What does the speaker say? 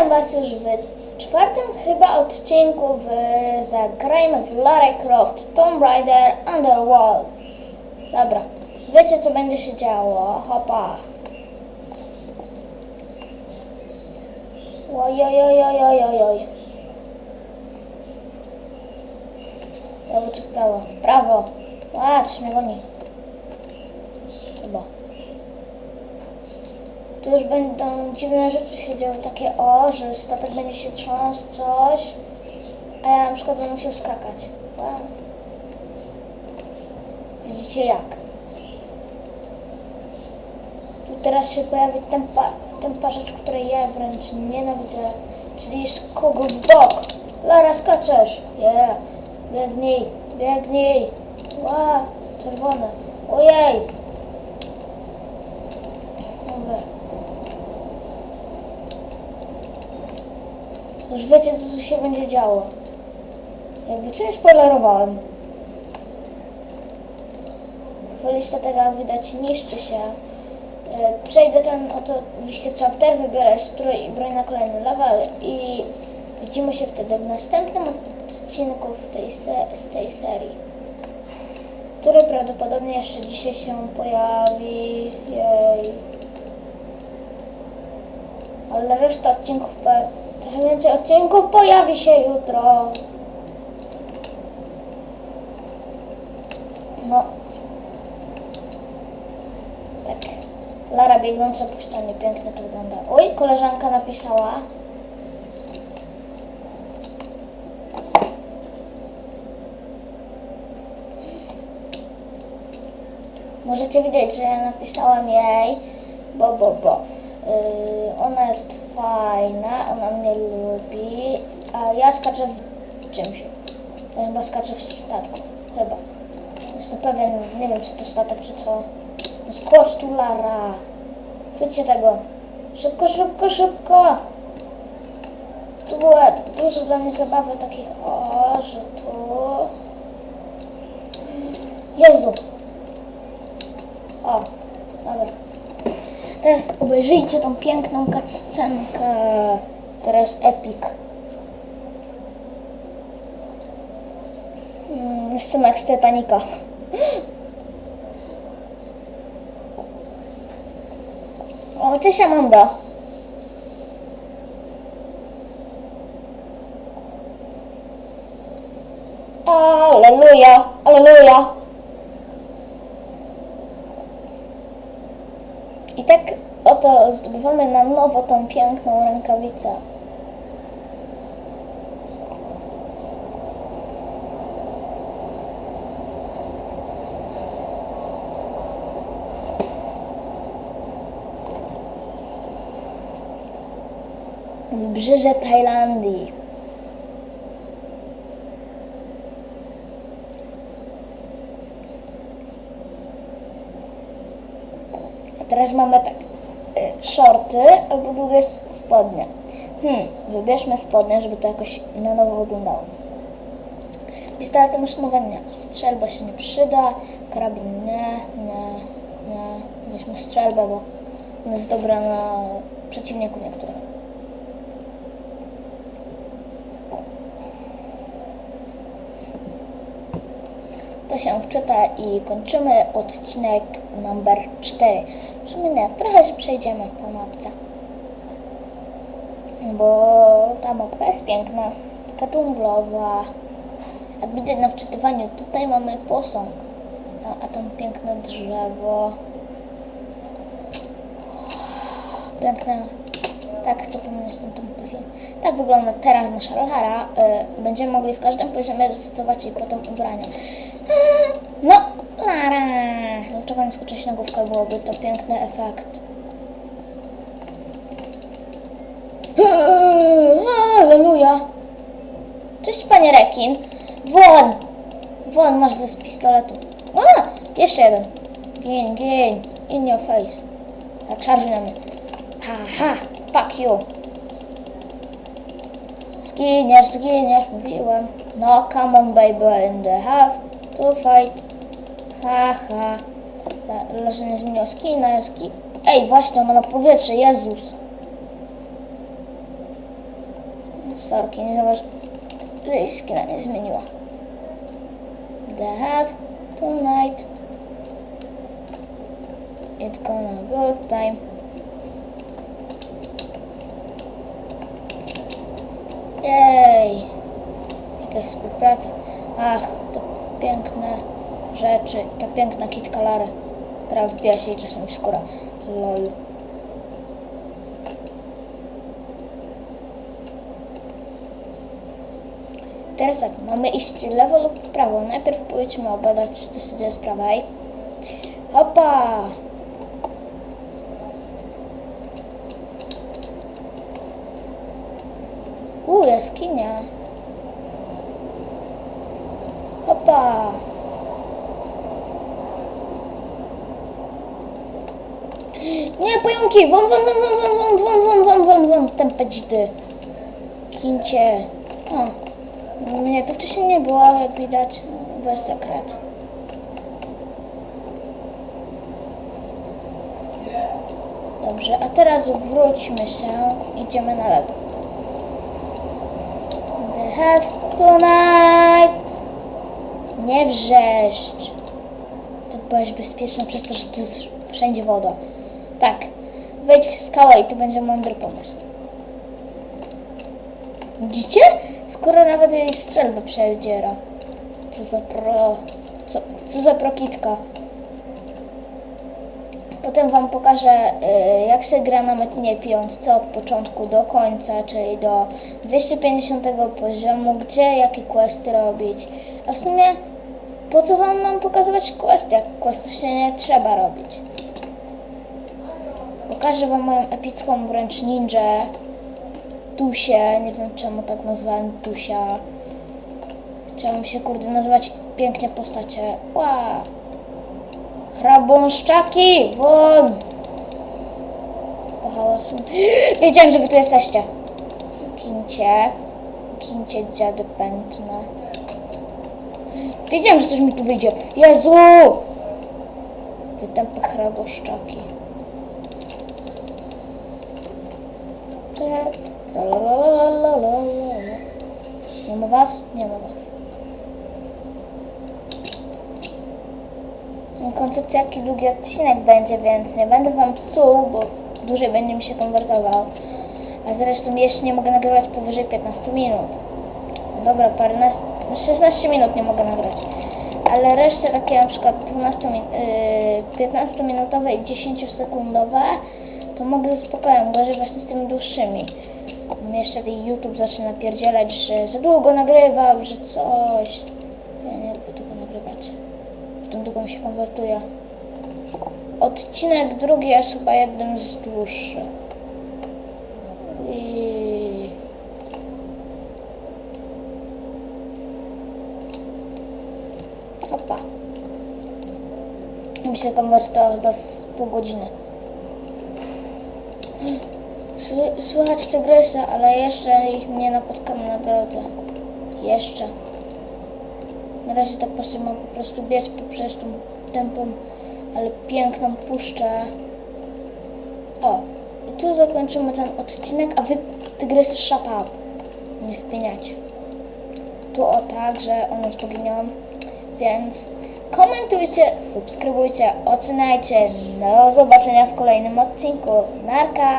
Witam Was już w czwartym chyba odcinku w Zagrajmy w Lara Croft Tomb Raider Underworld. Dobra, wiecie co będzie się działo, hopa. Ojojojojojojoj. Prawo czy prawo? Prawo. A, coś mnie goni. Chyba. Tu już będą dziwne rzeczy się działy, takie o, że statek będzie się trząsł, coś, a ja na przykład będę musiał skakać. Wow. Widzicie jak? Tu teraz się pojawi tempa, tempa rzecz, której ja wręcz nienawidzę, czyli skok w bok. Lara, skaczesz! Yeah. Biegnij, biegnij! Ła, czerwone. Ojej! Dobra. Już wiecie, co tu się będzie działo. Jakby co spoilerowałem. Woli statek, jak widać, niszczy się. E, Przejdę ten oto liście chapter, wybiorę strój i broń na kolejny level i widzimy się wtedy w następnym odcinku w tej z tej serii, który prawdopodobnie jeszcze dzisiaj się pojawi. Jej. Ale reszta odcinków, więcej odcinków pojawi się jutro. No. Tak. Lara biegnąca po pięknie to wygląda. Oj, koleżanka napisała. Możecie widzieć, że ja napisałam jej, bo, bo, bo. Yy, ona jest fajna, ona mnie lubi, a ja skaczę w czymś. Ja chyba skaczę w statku. Chyba. Jestem pewien, nie wiem czy to statek, czy co. Skocz tu, Lara. Chwyćcie tego. Szybko, szybko, szybko. Tu były dużo dla mnie zabawy takich, o, że tu... Jezu. O, dobra. Teraz obejrzyjcie tą piękną cutscenkę. Teraz epic. Mm, scena z Titanica. O, cześć Amanda. Aleluja, aleluja. I tak oto zdobywamy na nowo tą piękną rękawicę. Wybrzeże Tajlandii. Teraz mamy tak, y, shorty albo długie spodnie. Hmm, wybierzmy spodnie, żeby to jakoś na nowo wyglądało. Pistoletem maszynowe nie, strzelba się nie przyda, karabin nie, nie, nie. Weźmy strzelbę, bo ona jest dobra na przeciwników niektórych. To się wczyta i kończymy odcinek numer 4. Nie, trochę się przejdziemy po mapce. Bo ta mapka jest piękna, taka dżunglowa. Jak widać na wczytywaniu, tutaj mamy posąg, a, tam piękne drzewo. Piękne. Tak, co pominąć ten tom film. Tak wygląda teraz nasza Lara. Y, będziemy mogli w każdym poziomie dostosować jej potem ubrania. Mm, No, Lara! Dlaczego nie skoczyć na główkę? Byłoby to piękny efekt. Aleluja! Cześć, panie rekin. Won! Won, masz ze z pistoletu. A! Jeszcze jeden. Gin, gin. In your face. Tak, szarży na mnie. Haha, fuck you. Zginiesz, zginiesz, mówiłem. No, come on baby, in the have to fight. Haha. Le- Leżenie zmieniło skina, jest ski... Ej, właśnie, ona ma powietrze, Jezus. Sorki, nie zobacz, że jej skina nie zmieniła. They tonight. It's gonna good time. Jej! Jakaś współpraca. Ach, to piękne rzeczy. Ta piękna kitka Lara, która wbija się czasem w skórę. Lol. Teraz tak, mamy iść lewo lub prawo. Najpierw pójdźmy obadać, czy to się z prawej. Hopa! U, jaskinia. Hopa! Nie, pająki! Won, won, won, won, won, won, won, won, won, won, tępe dzidy. Kincie. O, mnie to wcześniej nie było, jak widać, bez sekret. Dobrze, a teraz wróćmy się, idziemy na lewo. The have tonight. Nie wrzeszcz. Tak byłaś bezpieczna przez to, że tu wszędzie woda. Tak, wejdź w skałę i to będzie mądry pomysł. Widzicie? Skoro nawet jej strzelbę przedziera. Co za pro... Co, co za prokitka. Potem wam pokażę, y, jak się gra na metinie piątce od początku do końca, czyli do 250 poziomu, gdzie jakie questy robić. A w sumie, po co wam mam pokazywać questy, jak questów się nie trzeba robić. Pokażę wam moją epicką wręcz ninja, Tusię, nie wiem czemu tak nazwałem Tusia. Chciałam się kurde nazywać pięknie postacie. Ła! Hrabąszczaki! Won! Po hałasu. Wiedziałem, że wy tu jesteście. Kincie. Kincie dziady pętne. Wiedziałem, że coś mi tu wyjdzie. Jezu! Wytępy hrabąszczaki. Tak. Lalalalalalala. Nie ma was? Nie ma was. Koncepcja jaki długi odcinek będzie, więc nie będę wam psuł, bo dłużej będzie mi się konwertował. A zresztą jeszcze nie mogę nagrywać powyżej 15 minut. Dobra, paręnaście, 16 minut nie mogę nagrać. Ale resztę takie na przykład 12 min, yy, 15 minutowe i 10 sekundowe to mogę ze spokojem, gorzej właśnie z tymi dłuższymi. Jeszcze ten YouTube zacznie napierdzielać, że za długo nagrywał, że coś. Ja nie lubię tego nagrywać. Potem długo mi się konwertuje. Odcinek drugi jest chyba jednym z dłuższych. I... Opa. Mi się konwertowało chyba z pół godziny. Sły- Słychać tygrysy, ale jeszcze ich nie napotkamy na drodze. Jeszcze. Na razie tak po mam po prostu biec poprzez tą tępą, ale piękną puszczę. O, i tu zakończymy ten odcinek, a wy tygrysy up. Nie wpiniacie. Tu o tak, że one zboginią. Więc komentujcie, subskrybujcie, oceniajcie. Do zobaczenia w kolejnym odcinku. Narka!